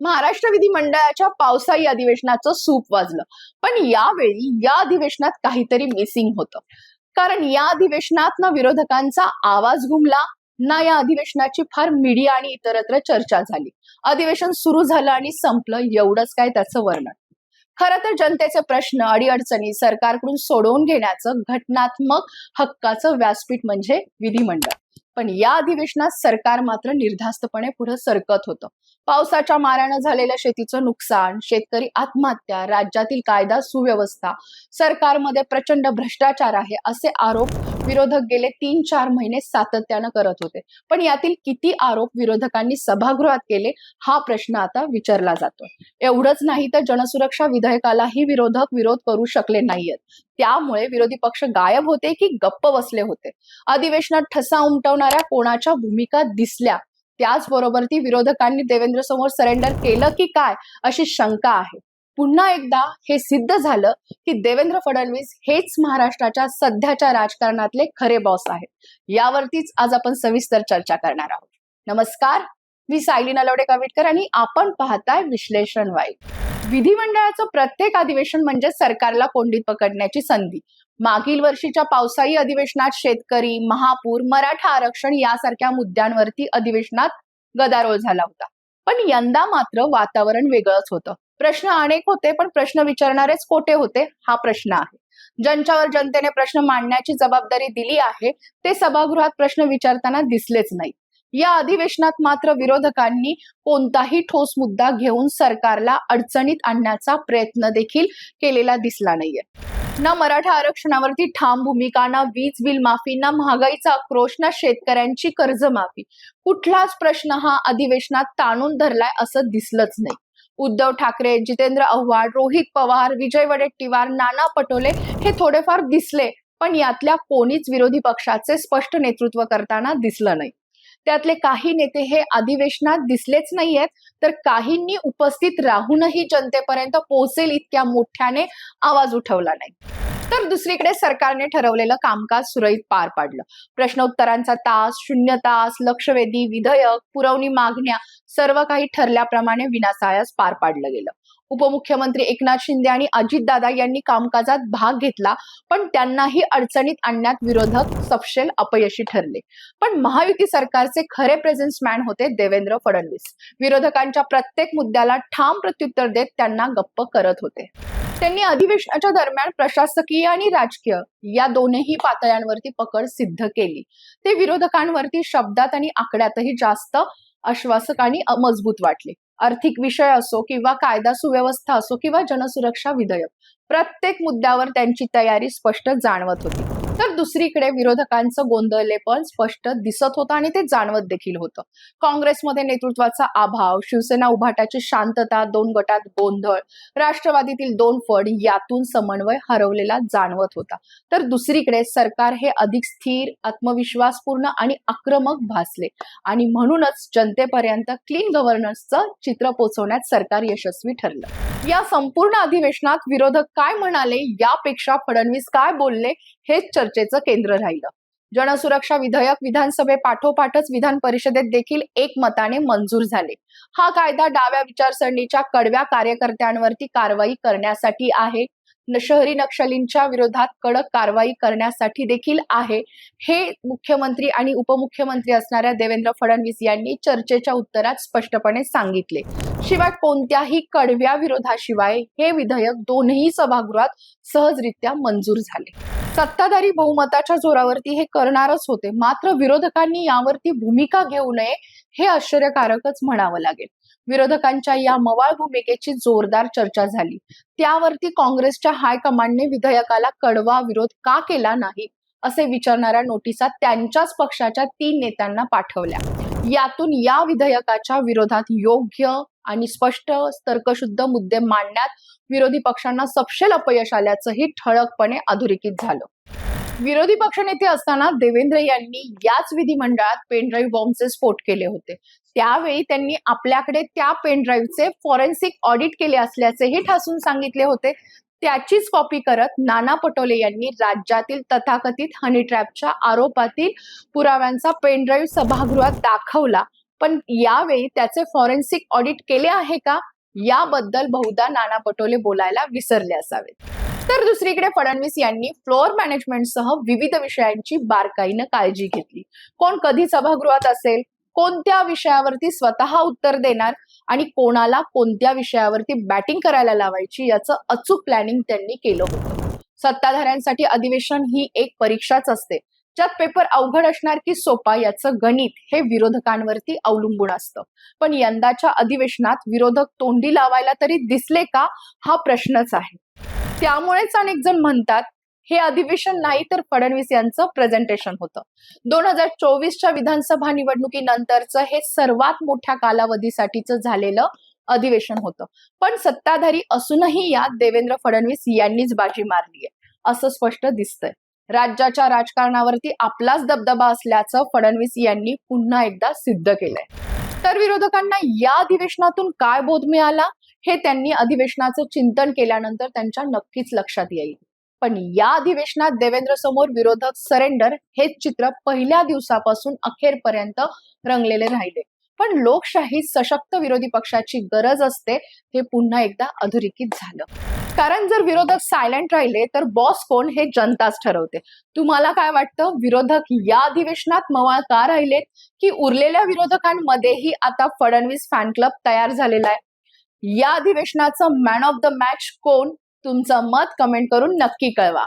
महाराष्ट्र विधिमंडळाच्या पावसाळी अधिवेशनाचं सूप वाजलं. पण यावेळी या अधिवेशनात काहीतरी मिसिंग होतं. कारण या अधिवेशनात ना विरोधकांचा आवाज घुमला ना या अधिवेशनाची फार मीडिया आणि इतरत्र चर्चा झाली. अधिवेशन सुरू झालं आणि संपलं एवढंच काय त्याचं वर्णन. खरं तर जनतेचे प्रश्न अडीअडचणी सरकारकडून सोडवून घेण्याचं घटनात्मक हक्काचं व्यासपीठ म्हणजे विधिमंडळ. पण या अधिवेशनात सरकार मात्र निर्धास्तपणे पुढे सरकत होतं. पावसाच्या मारानं झालेलं शेतीचं नुकसान शेतकरी आत्महत्या राज्यातील कायदा सुव्यवस्था सरकारमध्ये प्रचंड भ्रष्टाचार आहे असे आरोप विरोधक गेले तीन चार महिने सातत्यानं करत होते. पण यातील किती आरोप विरोधकांनी सभागृहात केले हा प्रश्न आता विचारला जातो. एवढंच नाही तर जनसुरक्षा विधेयकालाही विरोधक विरोध करू शकले नाहीयेत. त्यामुळे विरोधी पक्ष गायब होते की गप्प बसले होते? अधिवेशनात ठसा उमटवणाऱ्या कोणाच्या भूमिका दिसल्या? त्याचबरोबर ती विरोधकांनी देवेंद्र समोर सरेंडर केलं की काय? अशी शंका आहे. पुन्हा एकदा हे सिद्ध झालं की देवेंद्र फडणवीस हेच महाराष्ट्राच्या सध्याच्या राजकारणातले खरे बॉस आहेत. यावरतीच आज आपण सविस्तर चर्चा करणार आहोत. नमस्कार मी सायली नलवडे काविटकर आणि आपण पाहताय विश्लेषण वाईट. विधिमंडळाचं प्रत्येक अधिवेशन म्हणजे सरकारला कोंडीत पकडण्याची संधी. मागील वर्षीच्या पावसाळी अधिवेशनात शेतकरी महापूर मराठा आरक्षण यासारख्या मुद्द्यांवरती अधिवेशनात गदारोळ झाला होता. पण यंदा मात्र वातावरण वेगळंच होतं. प्रश्न अनेक होते पण प्रश्न विचारणारेच कोठे होते हा प्रश्न आहे. ज्यांच्यावर जनतेने प्रश्न मांडण्याची जबाबदारी दिली आहे ते सभागृहात प्रश्न विचारताना दिसलेच नाही या अधिवेशनात मात्र विरोधकांनी कोणताही ठोस मुद्दा घेऊन सरकारला अडचणीत आणण्याचा प्रयत्न देखील केलेला दिसला नाहीये. ना मराठा आरक्षणावरती ठाम भूमिका ना वीज बिल माफी ना महागाईचा आक्रोश ना शेतकऱ्यांची कर्जमाफी. कुठलाच प्रश्न हा अधिवेशनात ताणून धरलाय असं दिसलंच नाही. उद्धव ठाकरे जितेंद्र आव्हाड रोहित पवार विजय वडेट्टीवार नाना पटोले हे थोडेफार दिसले पण यातल्या कोणीच विरोधी पक्षाचे स्पष्ट नेतृत्व करताना दिसलं नाही. त्यातले काही नेते हे अधिवेशनात दिसलेच नाहीयेत तर काहींनी उपस्थित राहूनही जनतेपर्यंत पोहोचेल इतक्या मोठ्याने आवाज उठवला नाही. तर दुसरीकडे सरकारने ठरवलेलं कामकाज सुरळीत पार पाडलं. प्रश्नोत्तरांचा तास शून्य तास लक्षवेधी विधेयक पुरवणी मागण्या सर्व काही ठरल्याप्रमाणे विनासायास पार पाडलं गेलं. उपमुख्यमंत्री एकनाथ शिंदे आणि अजितदादा यांनी कामकाजात भाग घेतला पण त्यांनाही अडचणीत आणण्यात विरोधक सपशेल अपयशी ठरले. पण महायुती सरकारचे खरे प्रेझेन्स मॅन होते देवेंद्र फडणवीस. विरोधकांच्या प्रत्येक मुद्द्याला ठाम प्रत्युत्तर देत त्यांना गप्प करत होते. त्यांनी अधिवेशनाच्या दरम्यान प्रशासकीय आणि राजकीय या दोनही पातळ्यांवरती पकड सिद्ध केली. ते विरोधकांवरती शब्दात आणि आकड्यातही जास्त आश्वासक आणि मजबूत वाटले. आर्थिक विषय असो किंवा कायदा सुव्यवस्था असो किंवा जनसुरक्षा विधेयक प्रत्येक मुद्द्यावर त्यांची तयारी स्पष्ट जाणवत होती. तर दुसरीकडे विरोधकांचं गोंधळलेपण स्पष्ट दिसत होतं आणि ते जाणवत देखील होतं. काँग्रेसमध्ये नेतृत्वाचा अभाव शिवसेना उभाटाची शांतता दोन गटात गोंधळ राष्ट्रवादीतील दोन फड यातून समन्वय हरवलेला जाणवत होता. तर दुसरीकडे सरकार हे अधिक स्थिर आत्मविश्वासपूर्ण आणि आक्रमक भासले आणि म्हणूनच जनतेपर्यंत क्लीन गव्हर्नन्सचं चित्र पोचवण्यात सरकार यशस्वी ठरलं. या संपूर्ण अधिवेशनात विरोधक काय म्हणाले? यापेक्षा फडणवीस काय बोलले? हेच चर्चेचं केंद्र राहिलं. जनसुरक्षा विधेयक विधानसभे पाठोपाठच विधान परिषदेत देखील एकमताने मंजूर झाले. हा कायदा डाव्या विचारसरणीच्या कडव्या कार्यकर्त्यांवरती कारवाई करण्यासाठी आहे. शहरी नक्षलींच्या विरोधात कडक कारवाई करण्यासाठी देखील आहे. हे मुख्यमंत्री आणि उपमुख्यमंत्री असणाऱ्या देवेंद्र फडणवीस यांनी चर्चेच्या उत्तरात स्पष्टपणे सांगितले. शिवाय कोणत्याही कडव्या विरोधाशिवाय हे विधेयक दोन्ही सभागृहात सहजरित्या मंजूर झाले. सत्ताधारी बहुमताच्या जोरावरती हे करणारच होते. मात्र विरोधकांनी यावरती भूमिका घेऊ नये हे आश्चर्यकारकच म्हणावं लागेल. विरोधकांच्या या मवाळ भूमिकेची जोरदार चर्चा झाली. त्यावरती काँग्रेसच्या हायकमांडने विधेयकाला कडवा विरोध का केला नाही? असे विचारणाऱ्या नोटिसा त्यांच्याच पक्षाच्या तीन नेत्यांना पाठवल्या. यातून या विधेयकाच्या विरोधात योग्य आणि स्पष्ट तर्कशुद्ध मुद्दे मांडण्यात विरोधी पक्षांना सपशेल अपयश आल्याचंही ठळकपणे अधोरेखित झालं. विरोधी पक्षनेते असताना देवेंद्र यांनी याच विधिमंडळात पेनड्राईव्ह बॉम्बचे स्फोट केले होते. त्यावेळी त्यांनी आपल्याकडे त्या पेनड्राईव्हचे फॉरेन्सिक ऑडिट केले असल्याचेही ठासून सांगितले होते. त्याचीच कॉपी करत नाना पटोले यांनी राज्यातील तथाकथित हनी ट्रॅपच्या आरोपातील पुराव्यांचा पेनड्राईव्ह सभागृहात दाखवला. पण यावेळी त्याचे फॉरेन्सिक ऑडिट केले आहे का? याबद्दल बहुधा नाना पटोले बोलायला विसरले असावेत. तर दुसरीकडे फडणवीस यांनी फ्लोअर मॅनेजमेंटसह विविध विषयांची बारकाईनं काळजी घेतली. कोण कधी सभागृहात असेल कोणत्या विषयावरती स्वतः उत्तर देणार आणि कोणाला कोणत्या विषयावरती बॅटिंग करायला लावायची याचं अचूक प्लॅनिंग त्यांनी केलं होतं. सत्ताधाऱ्यांसाठी अधिवेशन ही एक परीक्षाच असते. ज्यात पेपर अवघड असणार की सोपा याचं गणित हे विरोधकांवरती अवलंबून असतं. पण यंदाच्या अधिवेशनात विरोधक तोंडी लावायला तरी दिसले का? हा प्रश्नच आहे. त्यामुळेच अनेक जण म्हणतात हे अधिवेशन नाही तर फडणवीस यांचं प्रेझेंटेशन होतं. दोन हजार चोवीसच्या विधानसभा निवडणुकीनंतरचं हे सर्वात मोठ्या कालावधीसाठीचं झालेलं अधिवेशन होतं. पण सत्ताधारी असूनही यात देवेंद्र फडणवीस यांनीच बाजी मारली आहे असं स्पष्ट दिसतंय. राज्याच्या राजकारणावरती आपलाच दबदबा असल्याचं फडणवीस यांनी पुन्हा एकदा सिद्ध केलंय. तर विरोधकांना या अधिवेशनातून काय बोध मिळाला? हे त्यांनी अधिवेशनाचं चिंतन केल्यानंतर त्यांच्या नक्कीच लक्षात येईल. पण या अधिवेशनात देवेंद्र समोर विरोधक सरेंडर हेच चित्र पहिल्या दिवसापासून अखेरपर्यंत रंगलेले राहिले. पण लोकशाही सशक्त विरोधी पक्षाची गरज असते हे पुन्हा एकदा अधोरेखित झालं. कारण जर विरोधक सायलेंट राहिले तर बॉस कोण हे जनताच ठरवते. तुम्हाला काय वाटतं? विरोधक या अधिवेशनात मवाळ का राहिलेत? की उरलेल्या विरोधकांमध्येही आता फडणवीस फॅन क्लब तयार झालेला आहे? या अधिवेशनाचं मॅन ऑफ द मॅच कोण? तुमचं मत कमेंट करून नक्की कळवा.